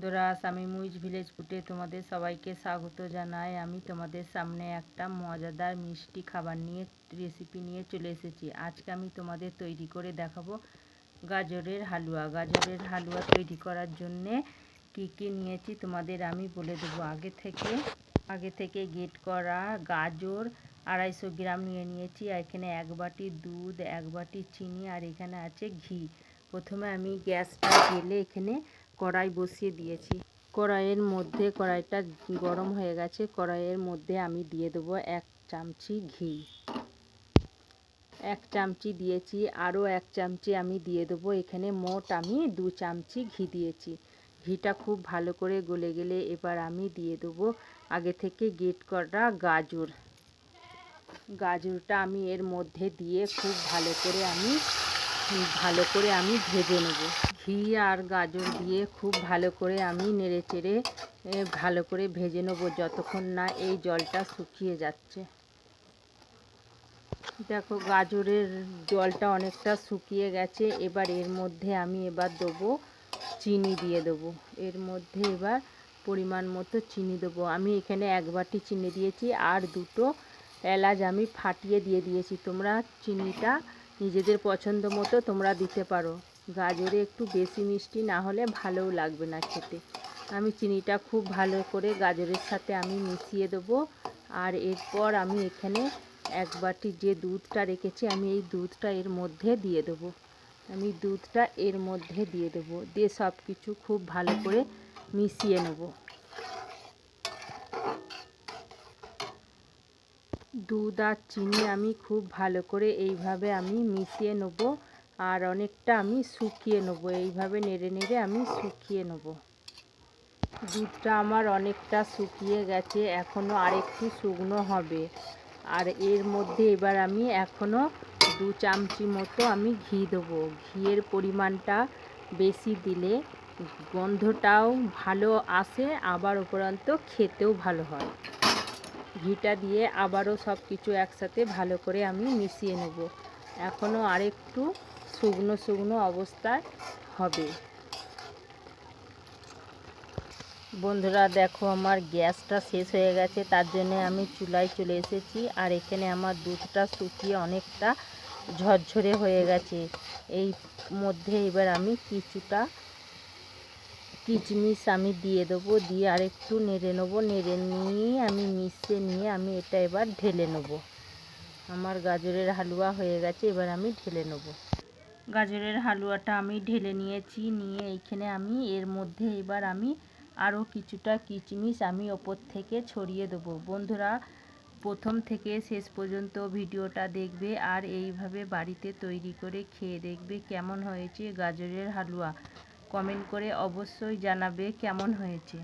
বন্ধুরা আমি মুইজ ভিলেজ ফুটে তোমাদের সবাইকে স্বাগত জানাই। আমি তোমাদের সামনে একটা মজাদার মিষ্টি খাবার নিয়ে রেসিপি নিয়ে চলে এসেছি। আজকে আমি তোমাদের তৈরি করে দেখাবো গাজরের হালুয়া। গাজরের হালুয়া তৈরি করার জন্যে কী কী নিয়েছি তোমাদের আমি বলে দেবো। আগে থেকে আগে থেকে গেট করা গাজর আড়াইশো গ্রাম নিয়ে নিয়েছি। এখানে এক বাটি দুধ, এক বাটি চিনি, আর এখানে আছে ঘি। প্রথমে আমি গ্যাসটা ঢেলে এখানে কড়াই বসিয়ে দিয়েছি। কড়াইয়ের মধ্যে কড়াইটা গরম হয়ে গেছে। কড়াইয়ের মধ্যে আমি দিয়ে দেবো এক চামচি ঘি। এক চামচি দিয়েছি। আরও এক চামচি আমি দিয়ে দেবো। এখানে মোট আমি দু চামচি ঘি দিয়েছি। ঘিটা খুব ভালো করে গলে গেলে এবার আমি দিয়ে দেবো আগে থেকে গেট করা গাজর। গাজরটা আমি এর মধ্যে দিয়ে খুব ভালো করে আমি, ভালো করে আমি ভেজে নেব। ঘি আর গাজর দিয়ে খুব ভালো করে আমি নেড়ে চেড়ে ভালো করে ভেজে নেব যতক্ষণ না এই জলটা শুকিয়ে যাচ্ছে। দেখো গাজরের জলটা অনেকটা শুকিয়ে গেছে, এবার এর মধ্যে আমি এবার দেবো চিনি দিয়ে দেবো। এর মধ্যে এবার পরিমাণ মতো চিনি দেবো। আমি এখানে এক বাটি চিনি দিয়েছি আর দুটো এলাচ আমি ফাটিয়ে দিয়ে দিয়েছি। তোমরা চিনিটা নিজেদের পছন্দ মতো তোমরা দিতে পারো। গাজরে একটু বেশি মিষ্টি না হলে ভালোও লাগবে না খেতে। আমি চিনিটা খুব ভালো করে গাজরের সাথে আমি মিশিয়ে দেবো। আর এরপর আমি এখানে এক বাটি যে দুধটা রেখেছি, আমি এই দুধটা এর মধ্যে দিয়ে দেবো। আমি দুধটা এর মধ্যে দিয়ে দেবো। দিয়ে সব কিছু খুব ভালো করে মিশিয়ে নেব। দুধ আর চিনি আমি খুব ভালো করে এইভাবে আমি মিশিয়ে নেব। আর অনেকটা আমি শুকিয়ে নেব। এইভাবে নেড়ে নেড়ে আমি শুকিয়ে নেব। দুধটা আমার অনেকটা শুকিয়ে গেছে এখনও আরেকটু শুকনো হবে। আর এর মধ্যে এবার আমি এখনও দু চামচি মতো আমি ঘি দেবো। ঘিয়ের পরিমাণটা বেশি দিলে গন্ধটাও ভালো আসে, আবার উপরন্ত খেতেও ভালো হয়। ঘিটা দিয়ে আবারও সব কিছু একসাথে ভালো করে আমি মিশিয়ে নেব। এখনও আরেকটু শুকনো শুকনো অবস্থায় হবে। বন্ধুরা, দেখো আমার গ্যাসটা শেষ হয়ে গেছে, তার জন্য আমি চুলায় চলে এসেছি। আর এখানে আমার দুধটা শুকিয়ে অনেকটা ঝরঝরে হয়ে গেছে। এই মধ্যে এবার আমি কিছুটা কিচমিচ আমি দিয়ে দেবো, দিয়ে আরেকটু নেড়ে নেব। নেড়ে নিয়ে আমি মিশিয়ে নিয়ে আমি এটা এবার ঢেলে নেব। আমার গাজরের হালুয়া হয়ে গেছে, এবার আমি ঢেলে নেব। গাজরের হালুয়াটা আমি ঢেলে নিয়েছি, নিয়ে এইখানে আমি, এর মধ্যে এবার আমি আরও কিছুটা কিচমিচ আমি ওপর থেকে ছড়িয়ে দেবো। বন্ধুরা, প্রথম থেকে শেষ পর্যন্ত ভিডিওটা দেখবে আর এইভাবে বাড়িতে তৈরি করে খেয়ে দেখবে কেমন হয়েছে গাজরের হালুয়া। কমেন্ট করে অবশ্যই জানাবে কেমন হয়েছে।